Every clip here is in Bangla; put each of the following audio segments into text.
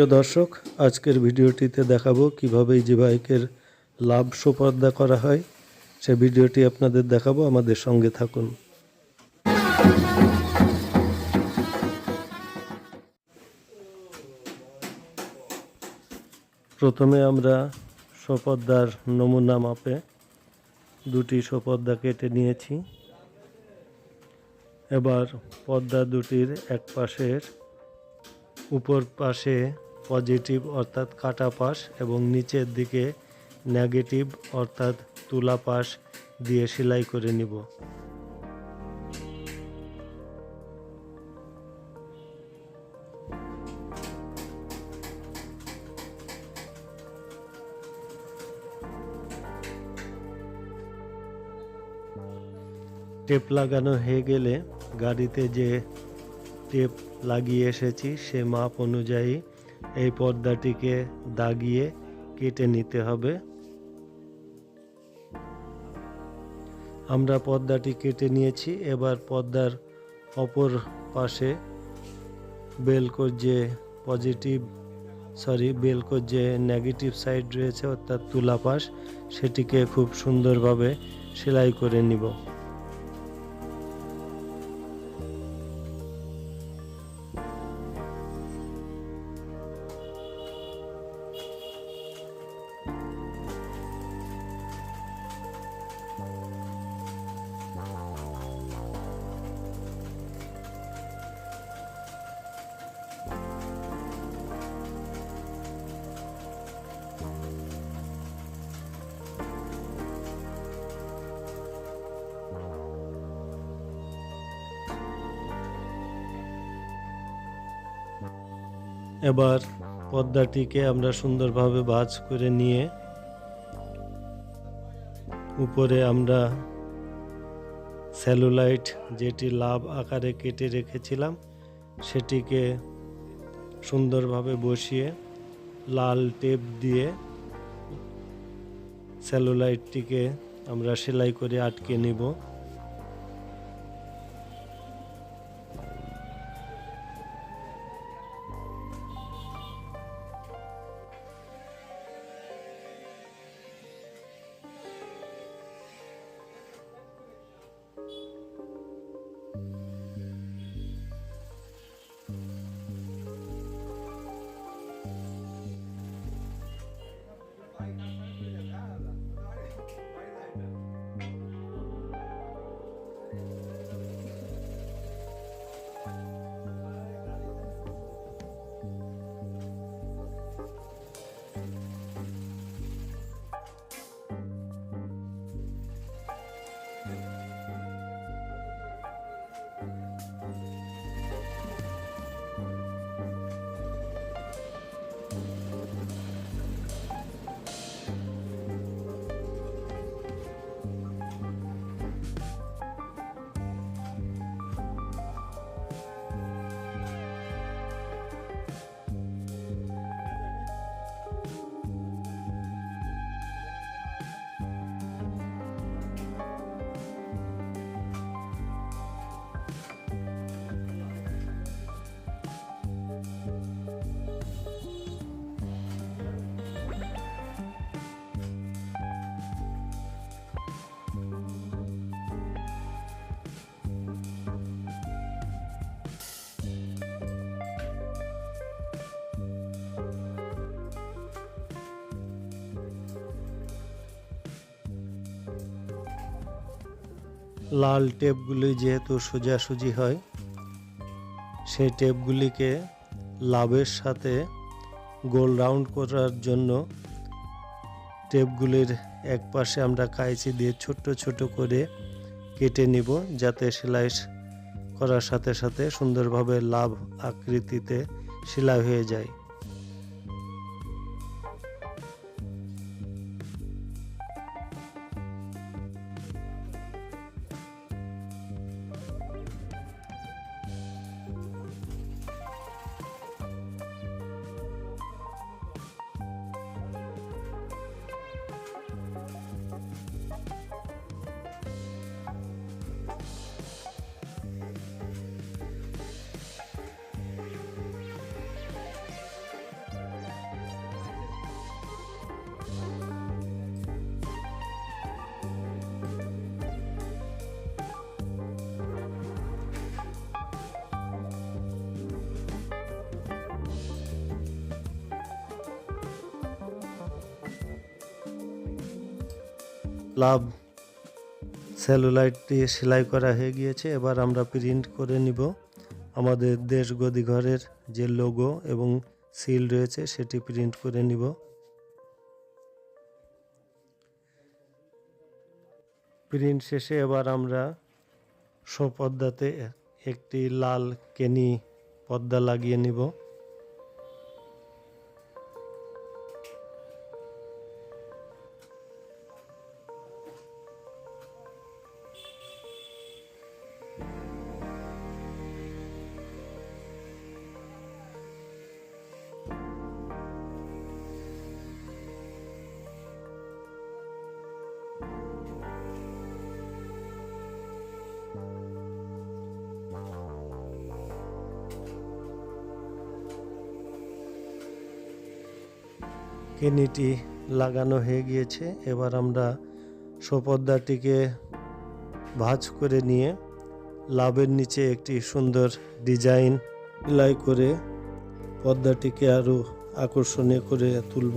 প্রিয় দর্শক, আজকের ভিডিওটিতে দেখাবো কীভাবে বাইকের লাভ সুপর্দা করা হয়। সে ভিডিওটি আপনাদের দেখাবো, আমাদের সঙ্গে থাকুন। প্রথমে আমরা সোপর্দার নমুনা মাপে দুটি সোপর্দা কেটে নিয়েছি। এবার পর্দা দুটির এক পাশের উপর পাশে পজিটিভ অর্থাৎ কাটা পাশ এবং নিচের দিকে নেগেটিভ অর্থাৎ তুলা পাশ দিয়ে সেলাই করে নিব। টেপ লাগানো হয়ে গেলে গাড়িতে যে টেপ লাগিয়ে এসেছি, সে মাপ অনুযায়ী এই পর্দাটিকে দাগিয়ে কেটে নিতে হবে। আমরা পর্দাটি কেটে নিয়েছি। এবার পর্দার অপর পাশে বেলকোর যে পজিটিভ, সরি বেলকোর যে নেগেটিভ সাইড রয়েছে, অর্থাৎ তুলা পাশ। সেটিকে খুব সুন্দরভাবে সেলাই করে নিব। এবার পর্দাটিকে আমরা সুন্দরভাবে ভাজ করে নিয়ে উপরে আমরা সেলুলাইট যেটি লাভ আকারে কেটে রেখেছিলাম, সেটিকে সুন্দরভাবে বসিয়ে লাল টেপ দিয়ে সেলুলাইটটিকে আমরা সেলাই করে আটকে নিব। লাল টেপগুলি যেহেতু সোজাসুজি হয়, সেই টেপগুলিকে লাভের সাথে গোল রাউন্ড করার জন্য টেপগুলির এক পাশে আমরা কাইচি দিয়ে ছোট্ট ছোট করে কেটে নিব, যাতে সেলাই করার সাথে সাথে সুন্দরভাবে লাভ আকৃতিতে সেলাই হয়ে যায়। লাভ সেলুলাইটটি সেলাই করা হয়ে গিয়েছে। এবার আমরা প্রিন্ট করে নিব। আমাদের দেশ গদি ঘরের যে লোগো এবং সিল রয়েছে, সেটি প্রিন্ট করে নিব। প্রিন্ট শেষে এবার আমরা সপদ্মাতে একটি লাল কেনি পর্দা লাগিয়ে নিব। কেনিটি লাগানো হয়ে গিয়েছে। এবার আমরা সোপদ্দাটিকে ভাজ করে নিয়ে লাভের নিচে একটি সুন্দর ডিজাইন সেলাই করে পদ্মাটিকে আরও আকর্ষণীয় করে তুলব।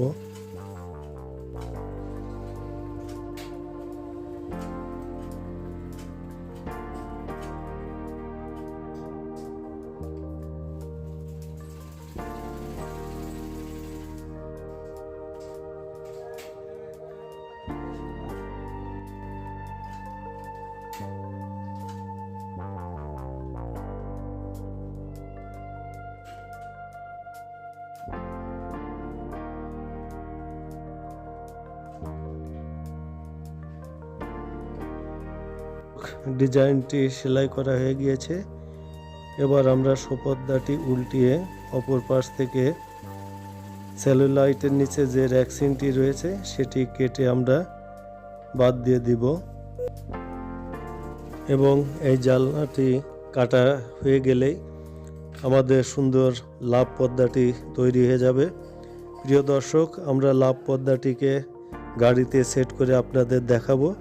ডিজাইনটি সেলাই করা হয়ে গিয়েছে। এবার আমরা সপদ্দাটি উল্টিয়ে অপর পাশ থেকে সেলুলাইটের নিচে যে র্যাক্সিনটি রয়েছে, সেটি কেটে আমরা বাদ দিয়ে দিব। এবং এই জালনাটি কাটা হয়ে গেলেই আমাদের সুন্দর লাভ পর্দাটি তৈরি হয়ে যাবে। প্রিয় দর্শক, আমরা লাভ পর্দাটিকে গাড়িতে সেট করে আপনাদের দেখাবো।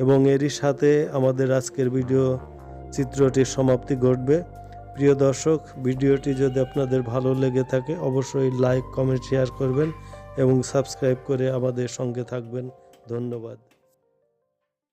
এবং এরই সাথে আমাদের আজকের ভিডিও চিত্রটির সমাপ্তি ঘটবে। প্রিয় দর্শক, ভিডিওটি যদি আপনাদের ভালো লেগে থাকে, অবশ্যই লাইক, কমেন্ট, শেয়ার করবেন এবং সাবস্ক্রাইব করে আমাদের সঙ্গে থাকবেন। ধন্যবাদ।